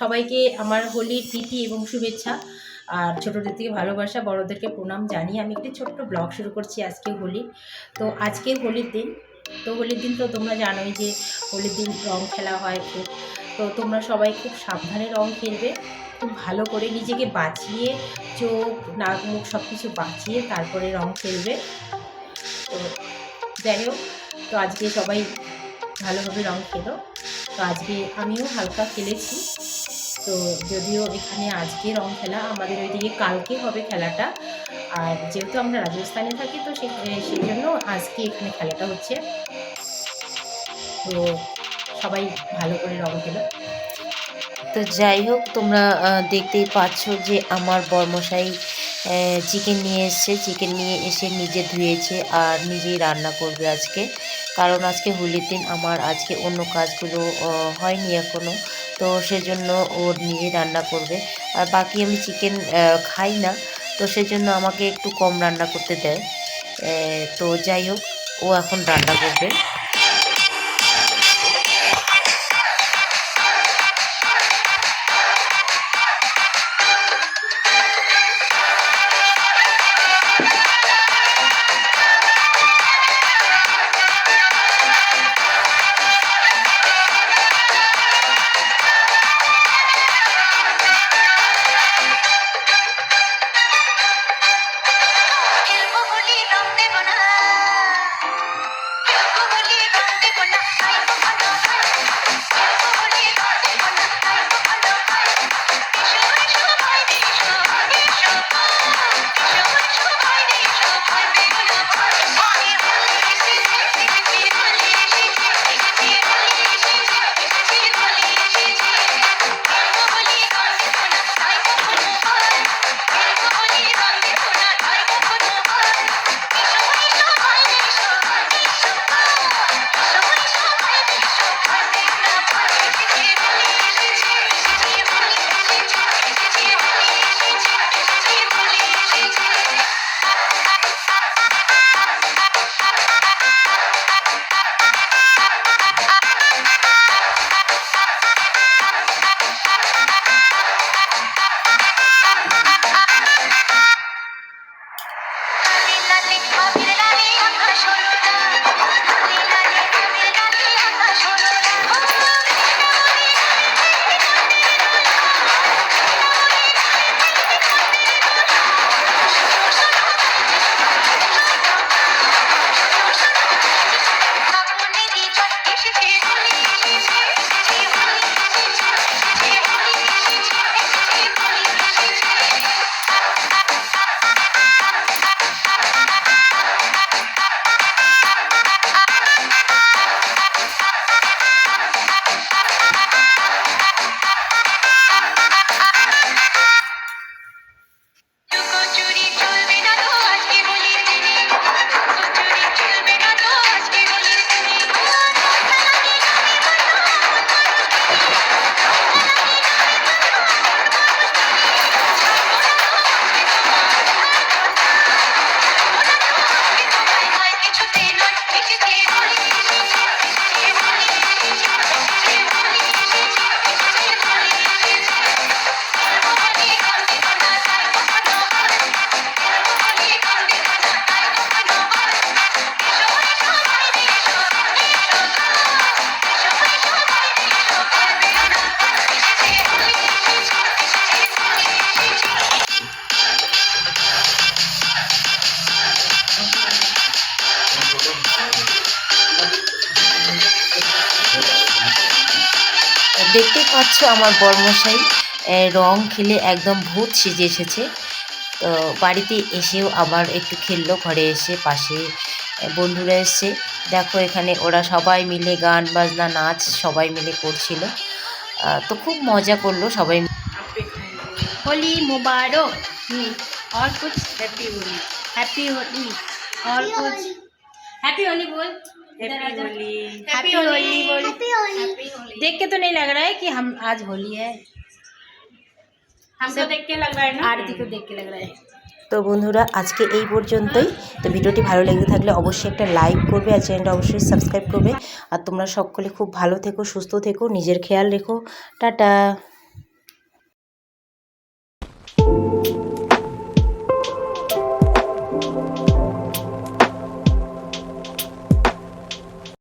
সবাইকে আমার হোলির প্রীতি এবং শুভেচ্ছা আর ছোটোদের থেকে ভালোবাসা, বড়োদেরকে প্রণাম জানিয়ে আমি একটি ছোট্ট ব্লগ শুরু করছি আজকে হোলি। তো আজকে হোলির দিন। তো হোলির দিন তো তোমরা জানোই যে হোলির দিন রং খেলা হয় খুব। তো তোমরা সবাই খুব সাবধানে রং খেলবে। খুব ভালো করে নিজেকে বাঁচিয়ে চোখ, নাক, মুখ সব কিছু বাঁচিয়ে তারপরে রং খেলবে। তো যাই হোক, তো আজকে সবাই ভালোভাবে রং খেলো। তো আজকে আমিও হালকা খেলেছি। তো যদিও এখানে আজকে রং খেলা, আমাদের ওইদিকে কালকে হবে খেলাটা। আর যেহেতু আমরা রাজস্থানে থাকি, তো সেই জন্য আজকে এখানে খেলাটা হচ্ছে। তো সবাই ভালো করে রং খেলো। তো যাই হোক, তোমরা দেখতেই পাচ্ছ যে আমার বর্মশাই চিকেন নিয়ে এসছে। চিকেন নিয়ে এসে নিজে ধুয়েছে আর নিজেই রান্না করবে আজকে। কারণ আজকে হোলির দিন, আমার আজকে অন্য কাজগুলো হয়নি এখনও তো সেজন্য ও নিজে রান্না করবে। আর বাকি আমি চিকেন খাই না। তো সেজন্য আমাকে একটু কম রান্না করতে দেয়। তো যাই হোক, ও এখন রান্না করবে। Happy দেখতেই পাচ্ছ আমার বর্মশাই আহ, রং খেলে একদম ভূত সেজে এসেছে তো বাড়িতে এসেও আবার একটু খেললো ঘরে এসে পাশে আহ, বন্ধুরা এসছে দেখো এখানে ওরা সবাই মিলে গান বাজনা নাচ সবাই মিলে করছিল আহ, তো খুব মজা করলো সবাই होली मुबारक हम्म, और कुछ हैप्पी होली हैप्पी होली और कुछ हैप्पी होली बोल इधर आ जा हैप्पी होली बोल देख के तो नहीं लग रहा है कि हम आज होली है हमको देख के लग रहा है ना आरती को देख के लग रहा है তো বন্ধুরা আজকে এই পর্যন্তই তো ভিডিওটি ভালো লেগে থাকলে অবশ্যই একটা লাইক করবে আর চ্যানেলটা অবশ্যই সাবস্ক্রাইব করবে আর তোমরা সকলে খুব ভালো থেকো সুস্থ থেকো নিজের খেয়াল রেখো টাটা